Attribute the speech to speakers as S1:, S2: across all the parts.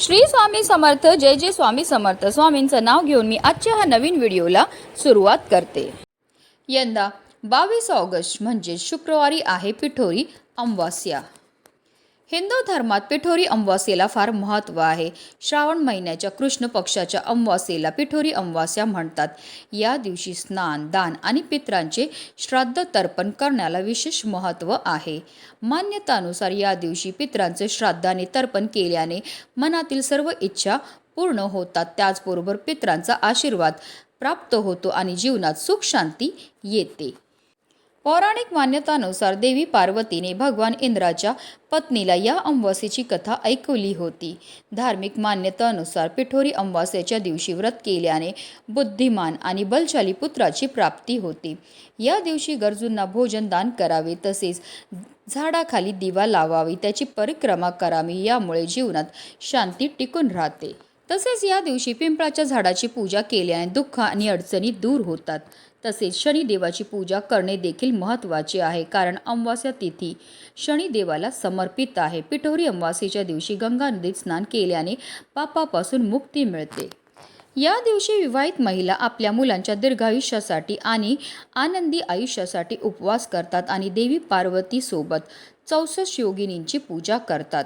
S1: श्री स्वामी समर्थ जय जय स्वामी समर्थ. स्वामींचं नाव घेऊन मी आजच्या ह्या नवीन व्हिडिओला सुरुवात करते. यंदा बावीस ऑगस्ट म्हणजे शुक्रवारी आहे पिठोरी अमावास्या. हिंदू धर्मात पिठोरी अमावास्येला फार महत्त्व आहे. श्रावण महिन्याच्या कृष्ण पक्षाच्या अमावास्येला पिठोरी अमावास्या म्हणतात. या दिवशी स्नान दान आणि पित्रांचे श्राद्ध तर्पण करण्याला विशेष महत्त्व आहे. मान्यतानुसार या दिवशी पित्रांचे श्राद्धाने तर्पण केल्याने मनातील सर्व इच्छा पूर्ण होतात. त्याचबरोबर पित्रांचा आशीर्वाद प्राप्त होतो आणि जीवनात सुख शांती येते. पौराणिक मान्यतानुसार देवी पार्वतीने भगवान इंद्राच्या पत्नीला या अमावास्येची कथा ऐकवली होती. धार्मिक मान्यतानुसार पिठोरी अमावास्येच्या दिवशी व्रत केल्याने बुद्धिमान आणि बलशाली पुत्राची प्राप्ती होती. या दिवशी गरजूंना भोजन दान करावे तसेच झाडाखाली दिवा लावावी त्याची परिक्रमा करावी यामुळे जीवनात शांती टिकून राहते. तसेच या दिवशी पिंपळाच्या झाडाची पूजा केल्याने दुःख आणि अडचणी दूर होतात. तसेच शनिदेवाची पूजा करणे देखील महत्त्वाचे आहे कारण अमावास्या तिथी शनिदेवाला समर्पित आहे. पिठोरी अमावास्येच्या दिवशी गंगा नदीत स्नान केल्याने पापापासून मुक्ती मिळते. या दिवशी विवाहित महिला आपल्या मुलांच्या दीर्घायुष्यासाठी आणि आनंदी आयुष्यासाठी उपवास करतात आणि देवी पार्वतीसोबत चौसष्ट योगिनींची पूजा करतात.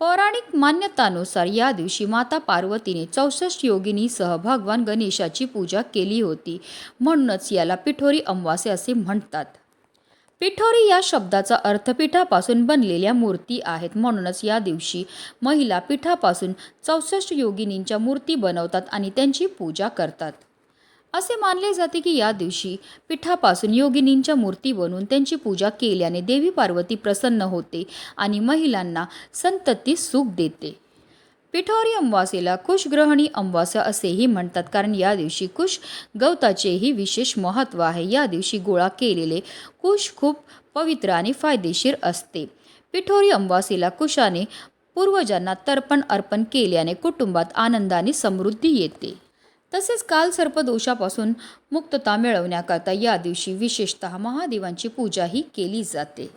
S1: पौराणिक मान्यतानुसार या दिवशी माता पार्वतीने चौसष्ट योगिनीसह भगवान गणेशाची पूजा केली होती. म्हणूनच याला पिठोरी अमावास्या असे म्हणतात. पिठोरी या शब्दाचा अर्थ पिठापासून बनलेल्या मूर्ती आहेत. म्हणूनच या दिवशी महिला पिठापासून चौसष्ट योगिनींच्या मूर्ती बनवतात आणि त्यांची पूजा करतात. असे मानले जाते की या दिवशी पिठापासून योगिनींच्या मूर्ती बनवून त्यांची पूजा केल्याने देवी पार्वती प्रसन्न होते आणि महिलांना संतती सुख देते. पिठोरी अमावासेला कुशग्रहणी अमावास्या असेही म्हणतात कारण या दिवशी कुश गवताचेही विशेष महत्त्व आहे. या दिवशी गोळा केलेले कुश खूप पवित्र आणि फायदेशीर असते. पिठोरी अमावासेला कुशाने पूर्वजांना तर्पण अर्पण केल्याने कुटुंबात आनंदाने समृद्धी येते. तसेच काल सर्पदोषापासून मुक्तता मिळवण्याकरता या दिवशी विशेषतः महादेवांची पूजाही केली जाते.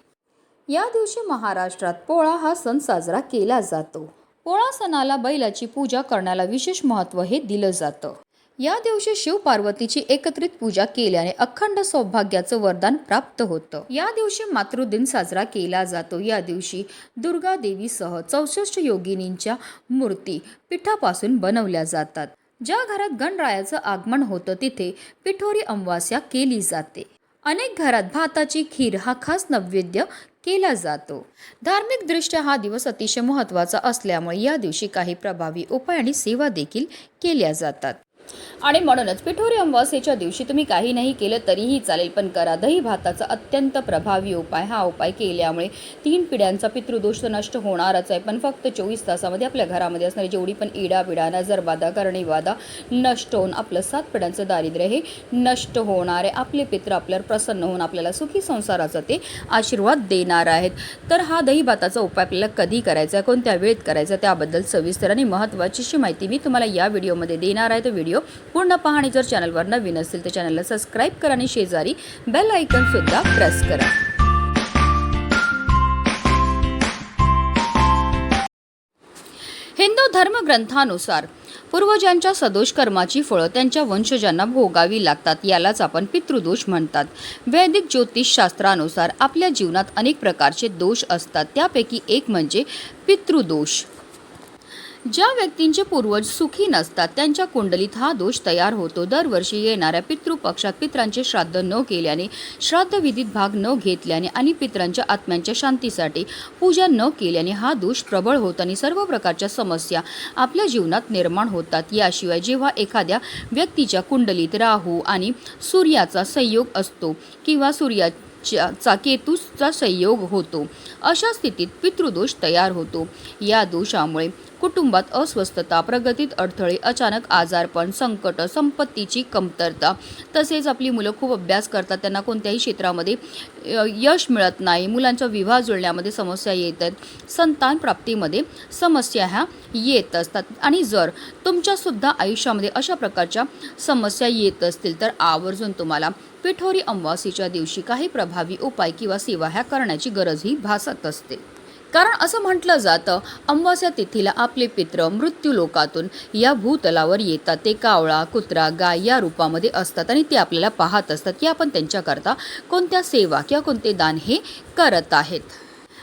S1: या दिवशी महाराष्ट्रात पोळा हा सण साजरा केला जातो. पोळा सणाला बैलाची पूजा करण्याला विशेष महत्त्व हे दिलं जातं. या दिवशी शिव पार्वतीची एकत्रित पूजा केल्याने अखंड सौभाग्याचं वरदान प्राप्त होतं. या दिवशी मातृदिन साजरा केला जातो. या दिवशी दुर्गा देवीसह चौसष्ट योगिनींच्या मूर्ती पिठापासून बनवल्या जातात. ज्या घरात गणरायाचं आगमन होतं तिथे पिठोरी अमावास्या केली जाते. अनेक घरात भाताची खीर हा खास नैवेद्य केला जातो. धार्मिकदृष्ट्या हा दिवस अतिशय महत्त्वाचा असल्यामुळे या दिवशी काही प्रभावी उपाय आणि सेवा देखील केल्या जातात. आणि म्हणूनच पिठोरी अमावास्येच्या दिवशी तुम्ही काही नाही केलं तरीही चालेल पण करा. दही भाताचा अत्यंत प्रभावी उपाय. हा उपाय केल्यामुळे तीन पिढ्यांचा पितृदोष नष्ट होणारच आहे. पण फक्त चोवीस तासामध्ये आपल्या घरामध्ये असणारी जेवढी पण इडा पिडा नजरबाधा करणीबाधा नष्ट होऊन आपलं सात पिढ्यांचं दारिद्र्य हे नष्ट होणार आहे. आपले पित्र आपल्यावर प्रसन्न होऊन आपल्याला सुखी संसाराचा ते आशीर्वाद देणार आहेत. तर हा दही भाताचा उपाय आपल्याला कधी करायचा आहे? कोणत्या वेळेत करायचा त्याबद्दल सविस्तर आणि महत्त्वाचीशी माहिती मी तुम्हाला या व्हिडिओमध्ये देणार आहे. तो व्हिडिओ पूर्ण पहा आणि जर चॅनलवर नवीन असेल तर चॅनलला सबस्क्राईब करा आणि शेजारी बेल आयकन सुद्धा प्रेस करा. हिंदू धर्मग्रंथानुसार पूर्वजांच्या सदोष कर्माची फळं त्यांच्या वंशजांना भोगावी लागतात यालाच आपण पितृदोष म्हणतात. वैदिक ज्योतिषशास्त्रानुसार आपल्या जीवनात अनेक प्रकारचे दोष असतात त्यापैकी एक म्हणजे पितृदोष. ज्या व्यक्तींचे पूर्वज सुखी नसतात त्यांच्या कुंडलीत हा दोष तयार होतो. दरवर्षी येणाऱ्या पितृपक्षात पित्रांचे श्राद्ध न केल्याने श्राद्धविधीत भाग न घेतल्याने आणि पित्रांच्या आत्म्यांच्या शांतीसाठी पूजा न केल्याने हा दोष प्रबळ होत आणि सर्व प्रकारच्या समस्या आपल्या जीवनात निर्माण होतात. याशिवाय जेव्हा एखाद्या व्यक्तीच्या कुंडलीत राहू आणि सूर्याचा संयोग असतो किंवा सूर्या चा केतूचा संयोग होतो अशा स्थितीत पितृदोष तयार होतो. या दोषामुळे कुटुंबात अस्वस्थता प्रगतीत अडथळे अचानक आजारपण संकट संपत्तीची कमतरता तसेच आपली मुलं खूप अभ्यास करतात. त्यांना कोणत्याही क्षेत्रामध्ये यश मिळत नाही. मुलांचा विवाह जुळण्यामध्ये समस्या येत आहेत संतान प्राप्तीमध्ये समस्या ह्या येत असतात. आणि जर तुमच्यासुद्धा आयुष्यामध्ये अशा प्रकारच्या समस्या येत असतील तर आवर्जून तुम्हाला पिठोरी अमावासीच्या दिवशी काही प्रभावी उपाय किंवा सेवा ह्या करण्याची गरजही भासत असते. कारण असं म्हटलं जातं अमावास्या तिथीला आपले पित्र मृत्यूलोकातून या भूतलावर येतात. ते कावळा कुत्रा गाय या रूपामध्ये असतात आणि ते आपल्याला पाहत असतात की आपण त्यांच्याकरता कोणत्या सेवा किंवा कोणते दान हे करत आहेत.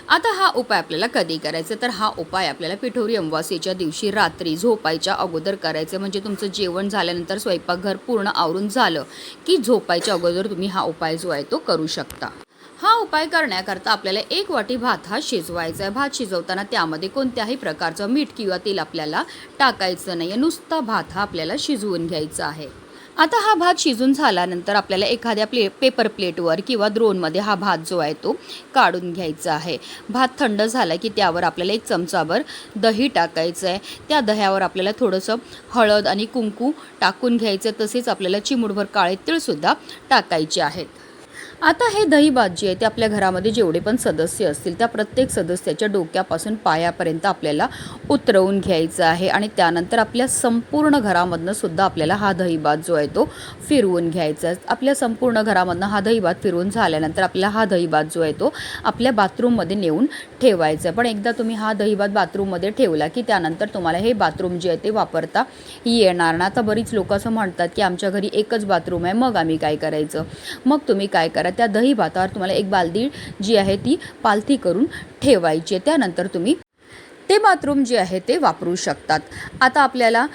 S1: आता हा उपाय आपल्याला कधी करायचा? तर हा उपाय आपल्याला पिठोरी अमावास्येच्या दिवशी रात्री झोपायच्या अगोदर करायचं. म्हणजे तुमचं जेवण झाल्यानंतर स्वयंपाकघर पूर्ण आवरून झालं की झोपायच्या अगोदर तुम्ही हा उपाय जो आहे तो करू शकता. हा उपाय करण्याकरता आपल्याला एक वाटी भात हा शिजवायचा आहे. भात शिजवताना त्यामध्ये कोणत्याही प्रकारचं मीठ किंवा तेल आपल्याला टाकायचं नाही. आहे नुसता भात हा आपल्याला शिजवून घ्यायचा आहे. आता हा भात शिजून झाल्यानंतर आपल्याला एखाद्या प्ले पेपर प्लेटवर किंवा द्रोणमध्ये हा भात जो आहे तो काढून घ्यायचा आहे. भात थंड झाला की त्यावर आपल्याला एक चमचाभर दही टाकायचं आहे. त्या दह्यावर आपल्याला थोडंसं हळद आणि कुंकू टाकून घ्यायचं तसेच आपल्याला चिमूडभर काळे तिळसुद्धा टाकायचे आहेत. आता हे दहीबात जे आहे ते आपल्या घरामध्ये जेवढे पण सदस्य असतील त्या प्रत्येक सदस्याच्या डोक्यापासून पायापर्यंत आपल्याला उतरवून घ्यायचं आहे आणि त्यानंतर आपल्या संपूर्ण घरामधनं सुद्धा आपल्याला हा दहीबात जो आहे तो फिरवून घ्यायचा आहे. आपल्या संपूर्ण घरामधनं हा दहीबात फिरवून झाल्यानंतर आपल्याला हा दहीबात जो आहे तो आपल्या बाथरूममध्ये नेऊन ठेवायचा आहे. पण एकदा तुम्ही हा दहीबात बाथरूममध्ये ठेवला की त्यानंतर तुम्हाला हे बाथरूम जे आहे ते वापरता येणार ना आता बरीच लोक असं म्हणतात की आमच्या घरी एकच बाथरूम आहे मग आम्ही काय करायचं? मग तुम्ही काय करा त्या दही भातावर तुम्हाला एक बालदी जी आहे ती पालथी करून ठेवायची त्यानंतर तुम्ही ते बाथरूम जे आहे ते वापरू शकतात. आता आपल्याला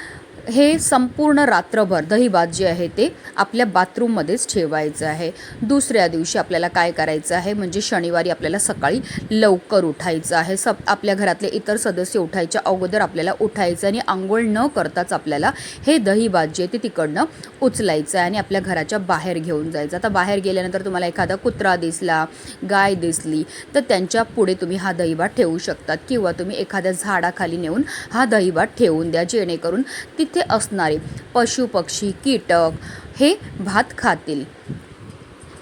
S1: हे संपूर्ण रात्रभर दहीभात जे आहे ते आपल्या बाथरूममध्येच ठेवायचं आहे. दुसऱ्या दिवशी आपल्याला काय करायचं आहे? म्हणजे शनिवारी आपल्याला सकाळी लवकर उठायचं आहे. सब आपल्या घरातले इतर सदस्य उठायच्या अगोदर आपल्याला उठायचं आणि आंघोळ न करताच आपल्याला हे दहीभात जे ते तिकडनं उचलायचं आहे आणि आपल्या घराच्या बाहेर घेऊन जायचं. आता बाहेर गेल्यानंतर तुम्हाला एखादा कुत्रा दिसला गाय दिसली तर त्यांच्या पुढे तुम्ही हा दहीभात ठेवू शकतात. किंवा तुम्ही एखाद्या झाडाखाली नेऊन हा दहीभात ठेवून द्या जेणेकरून ती तिथे असणारे पशुपक्षी कीटक हे भात खातील.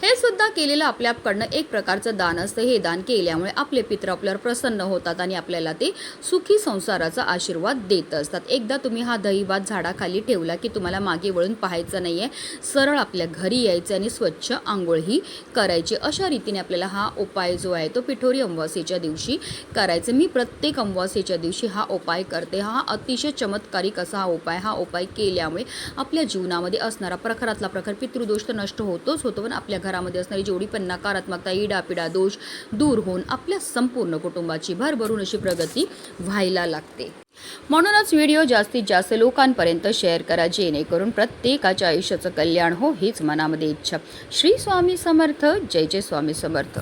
S1: हे सुद्धा केलेलं आपल्याकडनं एक प्रकारचं दान असतं. हे दान केल्यामुळे आपले पित्र आपल्यावर प्रसन्न होतात आणि आपल्याला ते सुखी संसाराचा आशीर्वाद देत असतात. एकदा तुम्ही हा दहीभात झाडाखाली ठेवला की तुम्हाला मागे वळून पाहायचं नाही आहे सरळ आपल्या घरी यायचं आणि स्वच्छ आंघोळही करायची. अशा रीतीने आपल्याला हा उपाय जो आहे तो पिठोरी अमावास्येच्या दिवशी करायचं. मी प्रत्येक अमावास्येच्या दिवशी हा उपाय करते. हा अतिशय चमत्कारिक असा हा उपाय हा उपाय केल्यामुळे आपल्या जीवनामध्ये असणारा प्रखरातला प्रखर पितृदोष तर नष्ट होतोच होतो. पण आपल्या घरामध्ये असणारी जेवढी पण नकारात्मकता इडापिडा दोष दूर होऊन आपल्या संपूर्ण कुटुंबाची भरभरून अशी प्रगती व्हायला लागते. म्हणूनच व्हिडिओ जास्तीत जास्त लोकांपर्यंत शेअर करा जेणेकरून प्रत्येकाच्या आयुष्याचं कल्याण हो हीच मनामध्ये इच्छा. श्री स्वामी समर्थ जय जय स्वामी समर्थ.